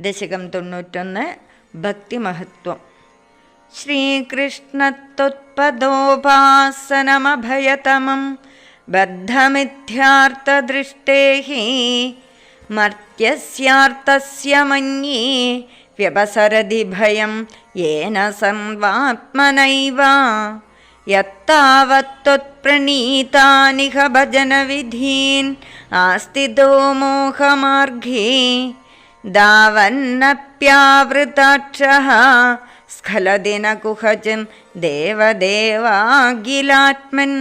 ദശകം തൊണ്ണൂറ്റൊന്ന് ഭക്തിമഹത്വം. ശ്രീകൃഷ്ണത്വത്പദോപാസനമഭയതമം ബദ്ധമിഥ്യാർത്ഥദൃഷ്ടേഹി മർത്യസ്യാർത്ഥസ്യ മന്യേ വ്യപസരതി ഭയം യേന സർവാത്മനൈവ യത്താവത്വത്പ്രണീതാനിഹ ഭജനവിധീൻ ആസ്തിതോ മോഹമാർഗേ ധാവന്നപ്യാവൃതാക്ഷः സ്ഖലദിനകുഹജം ദേവദേവാഖിലാത്മൻ.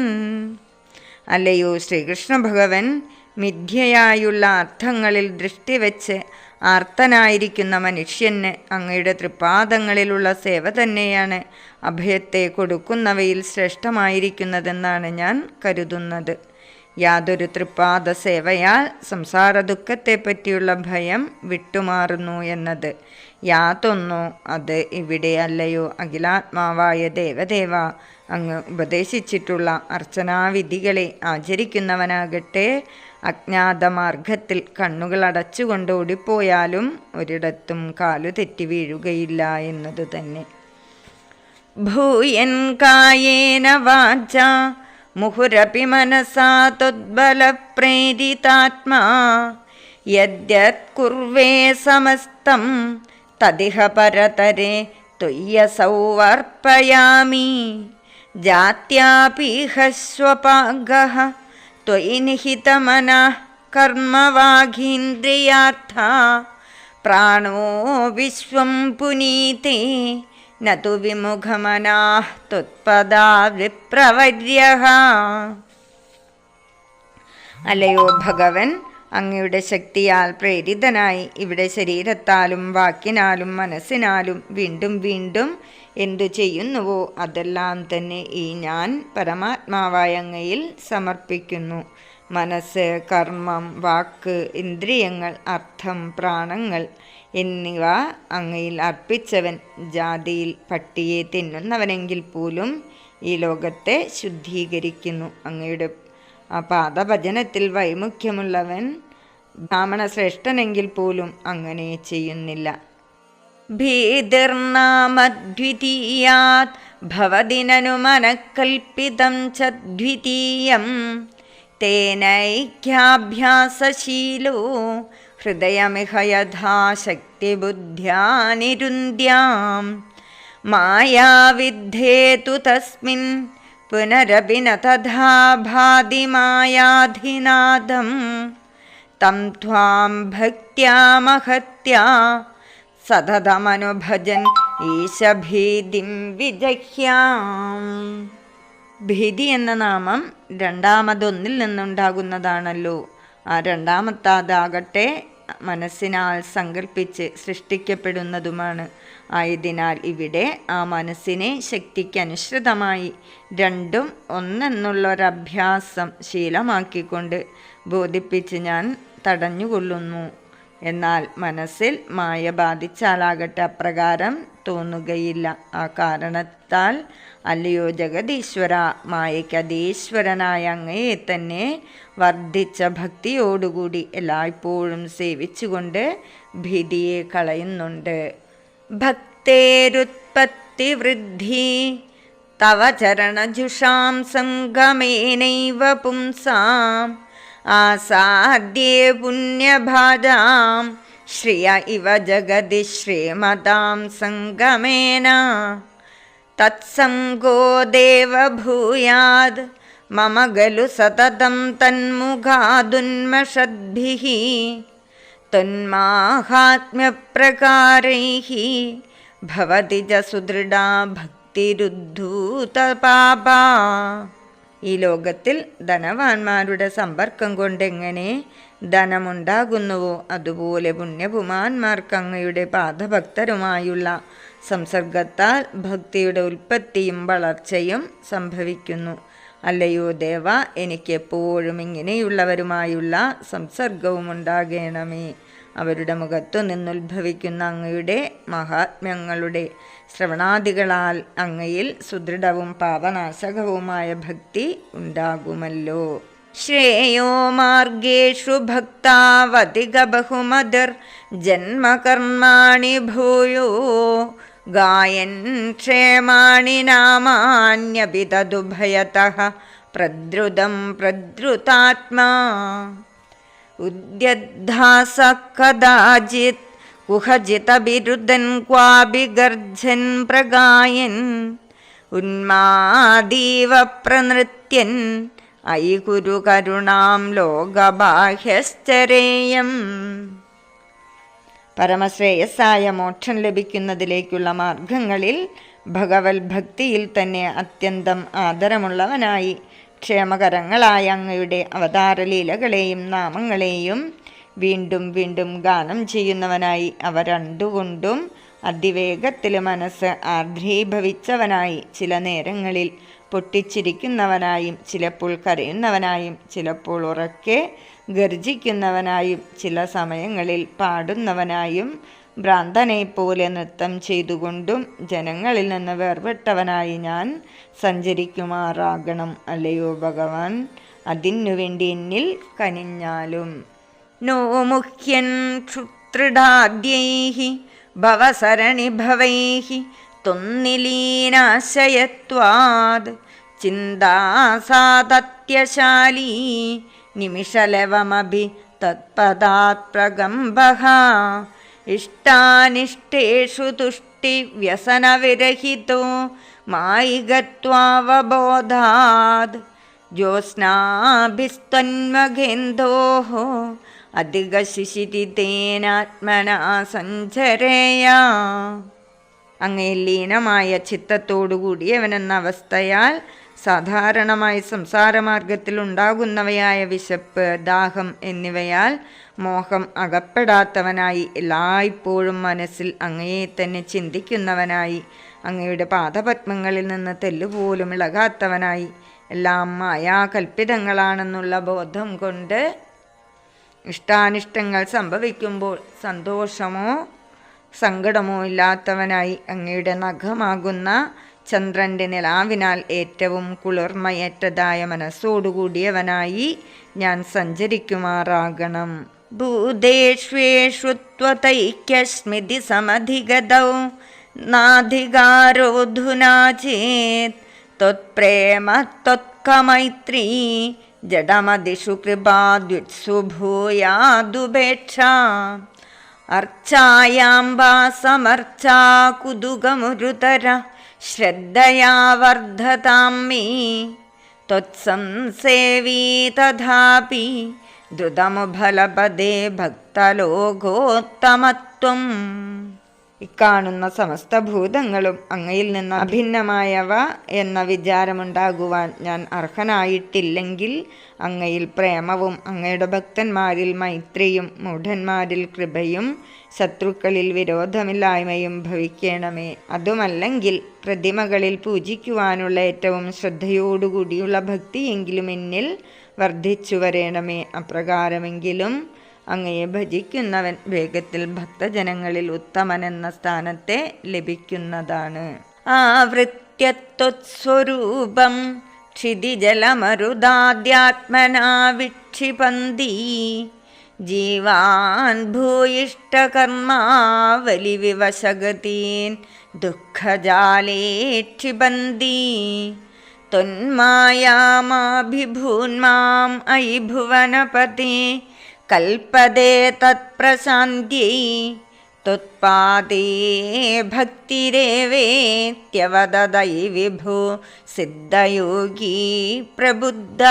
അല്ലയോ ശ്രീകൃഷ്ണ ഭഗവൻ മിഥ്യയായുള്ള അർത്ഥങ്ങളിൽ ദൃഷ്ടി വെച്ച് ആർത്തനായിരിക്കുന്ന മനുഷ്യന് അങ്ങയുടെ തൃപ്പാദങ്ങളിലുള്ള സേവ തന്നെയാണ് അഭയത്തെ കൊടുക്കുന്നവയിൽ ശ്രേഷ്ഠമായിരിക്കുന്നതെന്നാണ് ഞാൻ കരുതുന്നത്. യാതൊരു തൃപ്പാദ സേവയാൽ സംസാര ദുഃഖത്തെപ്പറ്റിയുള്ള ഭയം വിട്ടുമാറുന്നു എന്നത്. യാതൊന്നോ അത് ഇവിടെയല്ലയോ അഖിലാത്മാവായ ദേവദേവ അങ്ങ് ഉപദേശിച്ചിട്ടുള്ള അർച്ചനാവിധികളെ ആചരിക്കുന്നവനാകട്ടെ അജ്ഞാതമാർഗത്തിൽ കണ്ണുകൾ അടച്ചുകൊണ്ട് ഓടിപ്പോയാലും ഒരിടത്തും കാലു തെറ്റി വീഴുകയില്ല എന്നത് തന്നെ. ഭൂയൻ കായേന വാച मुहुरपि मनसा तद्बलप्रेरितात्मा। यद्यत्कुर्वे समस्तं तदिह परतरे त्वय्यसौवार्पयामि जात्यापि हस्वपागः त्वयि निहितमनः कर्मवाघीन्द्रियार्था। प्राणो विश्वं पुनीते न तु विमुखमनाः त्वत्पदा വിപ്രവര്യഃ അല്ലയോ ഭഗവൻ അങ്ങയുടെ ശക്തിയാൽ പ്രേരിതനായി ഇവിടെ ശരീരത്താലും വാക്കിനാലും മനസ്സിനാലും വീണ്ടും വീണ്ടും എന്തു ചെയ്യുന്നുവോ അതെല്ലാം തന്നെ ഈ ഞാൻ പരമാത്മാവായ അങ്ങയിൽ സമർപ്പിക്കുന്നു മനസ്സ് കർമ്മം വാക്ക് ഇന്ദ്രിയങ്ങൾ അർത്ഥം പ്രാണങ്ങൾ എന്നിവ അങ്ങയിൽ അർപ്പിച്ചവൻ ജാതിയിൽ പട്ടിയെ തിന്നുന്നവനെങ്കിൽ പോലും ഈ ലോകത്തെ ശുദ്ധീകരിക്കുന്നു. അങ്ങയുടെ ആ പാദഭജനത്തിൽ വൈമുഖ്യമുള്ളവൻ ബ്രാഹ്മണ ശ്രേഷ്ഠനെങ്കിൽ പോലും അങ്ങനെ ചെയ്യുന്നില്ല. ഭീതിർനാമദ്വിതീയാത് ഭവദിനനുമനക്കൽപ്പിതം ചദ്വിതീയം തേനൈക്യാഭ്യാസശീലോ ഹൃദയമിഹ യഥാ ശക്തിബുദ്ധ്യാ നിരുന്ദ്യാം മായാവിദ്ധേതു തസ്മിൻ പുനരപി ന തഥാ ഭാതി മായാധിനാദം തം ത്വാം ഭക്ത്യാ മഹത്യാ സതതമനുഭജൻ ഈശഭീതിം വിജഹ്യാം. ഭീതി എന്ന നാമം രണ്ടാമതൊന്നിൽ നിന്നുണ്ടാകുന്നതാണല്ലോ. ആ രണ്ടാമത്താതാകട്ടെ മനസ്സിനാൽ സങ്കല്പിച്ച് സൃഷ്ടിക്കപ്പെടുന്നതുമാണ്. ആയതിനാൽ ഇവിടെ ആ മനസ്സിനെ ശക്തിക്ക് അനുസൃതമായി രണ്ടും ഒന്നെന്നുള്ളൊരഭ്യാസം ശീലമാക്കിക്കൊണ്ട് ബോധിപ്പിച്ച് ഞാൻ തടഞ്ഞുകൊള്ളുന്നു. എന്നാൽ മനസ്സിൽ മായ ബാധിച്ചാലാകട്ടെ അപ്രകാരം തോന്നുകയില്ല. ആ കാരണത്താൽ അല്ലയോ ജഗതീശ്വര മായയ്ക്ക് അതീശ്വരനായ അങ്ങയെ തന്നെ വർദ്ധിച്ച ഭക്തിയോടുകൂടി എല്ലായ്പ്പോഴും സേവിച്ചുകൊണ്ട് ഭീതിയെ കളയുന്നുണ്ട്. ഭക്തേരുത്പത്തി വൃദ്ധി തവ ചരണജുഷാം സംഗമേനൈവ പുംസാം. आसाद्ये पुण्यभाजां श्रिय इव जगदि श्रीमतां सङ्गमेन तत्सङ्गो देव भूयाद् मम गलु सततं तन्मुखादुन्मषद्भिः। तन्माहात्म्यप्रकारैः भवति च सुदृढा भक्तिरुद्धूतपापा। ഈ ലോകത്തിൽ ധനവാന്മാരുടെ സമ്പർക്കം കൊണ്ടെങ്ങനെ ധനമുണ്ടാകുന്നുവോ? അതുപോലെ പുണ്യപുമാന്മാർക്ക് അങ്ങയുടെ പാദഭക്തരുമായുള്ള സംസർഗത്താൽ ഭക്തിയുടെ ഉൽപ്പത്തിയും വളർച്ചയും സംഭവിക്കുന്നു. അല്ലയോ ദേവ എനിക്കെപ്പോഴും ഇങ്ങനെയുള്ളവരുമായുള്ള സംസർഗവും ഉണ്ടാകണമേ. അവരുടെ മുഖത്തു നിന്നുദ്ഭവിക്കുന്ന അങ്ങയുടെ മഹാത്മ്യങ്ങളുടെ ശ്രവണാദികളാൽ അങ്ങയിൽ സുദൃഢവും പാപനാശകവുമായ ഭക്തി ഉണ്ടാകുമല്ലോ. ശ്രേയോ മാർഗേഷു ഭക്താവധിക ബഹുമതിർ ജന്മകർമാണി ഭൂയോ ഗായൻ ക്ഷേമാണി നാമാന്യപിതദുഭയത പ്രദ്രുതം പ്രദ്രുതാത്മാ. ഉദ്യദ്ധാസ കദാചിത് കുഹജിതബിരുദൻ ക്വാപി ഗർജൻ പ്രഗായൻ ഉന്മാദീവ പ്രനൃത്യൻ ഐ കുരു കരുണാം ലോകബാഹ്യശ്ചരേയം. പരമശ്രേയസ്സായ മോക്ഷം ലഭിക്കുന്നതിലേക്കുള്ള മാർഗങ്ങളിൽ ഭഗവത് ഭക്തിയിൽ തന്നെ അത്യന്തം ആദരമുള്ളവനായി ക്ഷേമകരങ്ങളായ അങ്ങയുടെ അവതാരലീലകളെയും നാമങ്ങളെയും വീണ്ടും വീണ്ടും ഗാനം ചെയ്യുന്നവനായി അവ രണ്ടുകൊണ്ടും അതിവേഗത്തിൽ മനസ്സ് ആർദ്രീഭവിച്ചവനായി ചില നേരങ്ങളിൽ പൊട്ടിച്ചിരിക്കുന്നവനായും ചിലപ്പോൾ കരയുന്നവനായും ചിലപ്പോൾ ഉറക്കെ ഗർജിക്കുന്നവനായും ചില സമയങ്ങളിൽ പാടുന്നവനായും ഭ്രാന്തനെ പോലെ നൃത്തം ചെയ്തുകൊണ്ടും ജനങ്ങളിൽ നിന്ന് വേർപെട്ടവനായി ഞാൻ സഞ്ചരിക്കുമാറാകണം അല്ലയോ ഭഗവാൻ? അതിനുവേണ്ടി എന്നിൽ കനിഞ്ഞാലും. നോ മുഖ്യൻ ക്ഷുത്രിടാദ്യൈ ഭവസരണിഭവൈ ത്വന്നിലീനാശയത്വാത് ചിന്താസാതത്യശാലീ നിമിഷലവമഭി തത്പദാത് പ്രഗംഭഃ ഇഷ്ടാനിഷ്ടേഷു തുഷ്ടിവ്യസനവിരഹിതോ മായികത്വാവബോധാത് ജ്യോത്സ്നാഭിസ്ത്വന്മഗേന്ധോः അധികശിശിരിതേനാത്മനാ സഞ്ചരേയാ അങ്ങേ ലീനമായ ചിത്തത്തോടുകൂടിയവനെന്ന അവസ്ഥയാൽ സാധാരണമായി സംസാരമാർഗത്തിൽ ഉണ്ടാകുന്നവയായ വിശപ്പ് ദാഹം എന്നിവയാൽ മോഹം അകപ്പെടാത്തവനായി എല്ലായ്പ്പോഴും മനസ്സിൽ അങ്ങയെ തന്നെ ചിന്തിക്കുന്നവനായി അങ്ങയുടെ പാദപത്മങ്ങളിൽ നിന്ന് തെല്ലുപോലും ഇളകാത്തവനായി. എല്ലാം മായാകൽപ്പിതങ്ങളാണെന്നുള്ള ബോധം കൊണ്ട് ഇഷ്ടാനിഷ്ടങ്ങൾ സംഭവിക്കുമ്പോൾ സന്തോഷമോ സങ്കടമോ ഇല്ലാത്തവനായി അങ്ങയുടെ നഖമാകുന്ന ചന്ദ്രന്റെ നിലാവിനാൽ ഏറ്റവും കുളിർമയേറ്റതായ മനസ്സോടുകൂടിയവനായി ഞാൻ സഞ്ചരിക്കുമാറാകണം. ഭൂതേഷ്വേഷു ത്വതൈക്യസ്മിതി സമധിഗതൗ നാധികാരോധുനാ ത്വത്പ്രേമ ത്വത്കമൈത്രീ जडमदिषु कृपा द्युत्सु भूयादुभेक्षा अर्चायाम्बा समर्चा कुदुगमुरुतर श्रद्धया वर्धतां मे। त्वत्संसेवी तथापि द्रुतमुलपदे भक्तलोगोत्तमत्वम् ഇക്കാണുന്ന സമസ്ത ഭൂതങ്ങളും അങ്ങയിൽ നിന്ന് അഭിന്നമായവ എന്ന വിചാരമുണ്ടാകുവാൻ ഞാൻ അർഹനായിട്ടില്ലെങ്കിൽ അങ്ങയിൽ പ്രേമവും അങ്ങയുടെ ഭക്തന്മാരിൽ മൈത്രിയും മൂഢന്മാരിൽ കൃപയും ശത്രുക്കളിൽ വിരോധമില്ലായ്മയും ഭവിക്കണമേ. അതുമല്ലെങ്കിൽ പ്രതിമകളിൽ പൂജിക്കുവാനുള്ള ഏറ്റവും ശ്രദ്ധയോടുകൂടിയുള്ള ഭക്തിയെങ്കിലും എന്നിൽ വർദ്ധിച്ചു വരേണമേ അപ്രകാരമെങ്കിലും അങ്ങയെ ഭജിക്കുന്നവൻ വേഗത്തിൽ ഭക്തജനങ്ങളിൽ ഉത്തമൻ എന്ന സ്ഥാനത്തെ ലഭിക്കുന്നതാണ്. ആവൃത്യത്വസ്വരൂപം ക്ഷിതിജലമരുദാദ്യാത്മനാ വിക്ഷിപന്തി ജീവാൻ ഭൂയിഷ്ടകർമാവലി വിവശഗതീൻ ദുഃഖജാലേ ക്ഷിപന്തി ഐ ഭുവനപതി കൽപ്പതേ തത്പ്രശാന്ത്यै തുത്പാദേ ഭക്തിരേവേത്യവദൈ വിഭു സിദ്ധയോഗി പ്രബുദ്ധ.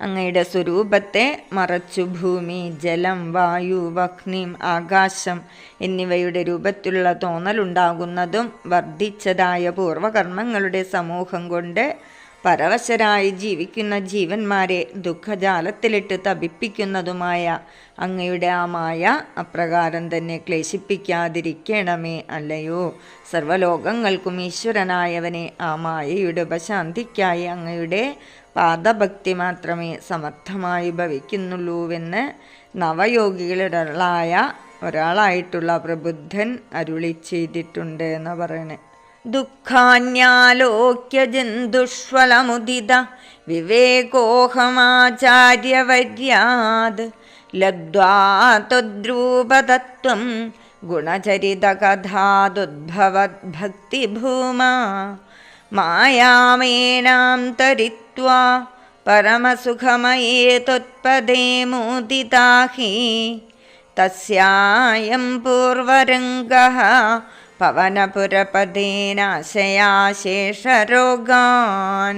അങ്ങയുടെ സ്വരൂപത്തെ മറച്ചു ഭൂമി ജലം വായു വഗ്നിം ആകാശം എന്നിവയുടെ രൂപത്തിലുള്ള തോന്നലുണ്ടാകുന്നതും വർദ്ധിച്ചതായ പൂർവകർമ്മങ്ങളുടെ സമൂഹം കൊണ്ട് പരവശരായി ജീവിക്കുന്ന ജീവന്മാരെ ദുഃഖജാലത്തിലിട്ട് തപിപ്പിക്കുന്നതുമായ അങ്ങയുടെ ആ മായ അപ്രകാരം തന്നെ ക്ലേശിപ്പിക്കാതിരിക്കണമേ അല്ലയോ? സർവലോകങ്ങൾക്കും ഈശ്വരനായവനെ ആ മായയുടെ ഉപശാന്തിക്കായി അങ്ങയുടെ പാദഭക്തി മാത്രമേ സമർത്ഥമായി ഭവിക്കുന്നുള്ളൂവെന്ന് നവയോഗികളിലൊരാളായ ഒരാളായിട്ടുള്ള പ്രബുദ്ധൻ അരുളി ചെയ്തിട്ടുണ്ട് എന്ന് പറയണേ. ദുഃഖാന്യാലോക്യ ജന്തുഷ്വലമുദിത വിവേകോഹമാചാര്യവര്യാത് ലബ്ധ്വാ ത്വദ്രൂപതത്വം ഗുണചരിതകഥാദുദ്ഭവദ്ഭക്തിഭൂമാ മായാമേനാം തരിത്വാ പരമസുഖമയേ ത്വത്പദേ മുദിതാ ഹി തസ്യായം പൂർവരംഗः പവനപുരപദേനാശയാശേഷരോഗാൻ.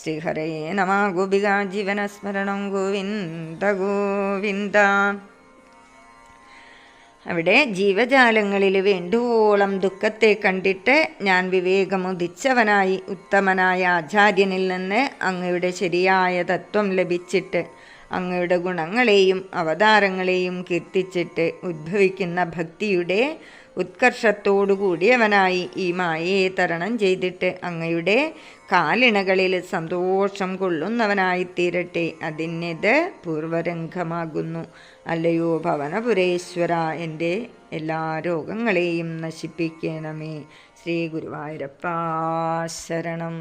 ശ്രീഹരേ നമ ഗോപിക ജീവനസ്മരണം ഗോവിന്ദ ഗോവിന്ദ. അവിടെ ജീവജാലങ്ങളിൽ വേണ്ടുവോളം ദുഃഖത്തെ കണ്ടിട്ട് ഞാൻ വിവേകമുദിച്ചവനായി ഉത്തമനായ ആചാര്യനിൽ നിന്ന് അങ്ങയുടെ ശരിയായ തത്വം ലഭിച്ചിട്ട് അങ്ങയുടെ ഗുണങ്ങളെയും അവതാരങ്ങളെയും കീർത്തിച്ചിട്ട് ഉദ്ഭവിക്കുന്ന ഭക്തിയുടെ ഉത്കർഷത്തോടു കൂടിയവനായി ഈ മായയെ തരണം ചെയ്തിട്ട് അങ്ങയുടെ കാലിണകളിൽ സന്തോഷം കൊള്ളുന്നവനായിത്തീരട്ടെ. അതിനിത് പൂർവരംഗമാകുന്നു. അല്ലയോ ഭവനപുരേശ്വര എന്റെ എല്ലാ രോഗങ്ങളെയും നശിപ്പിക്കണമേ. ശ്രീ ഗുരുവായൂരപ്പ ശരണം.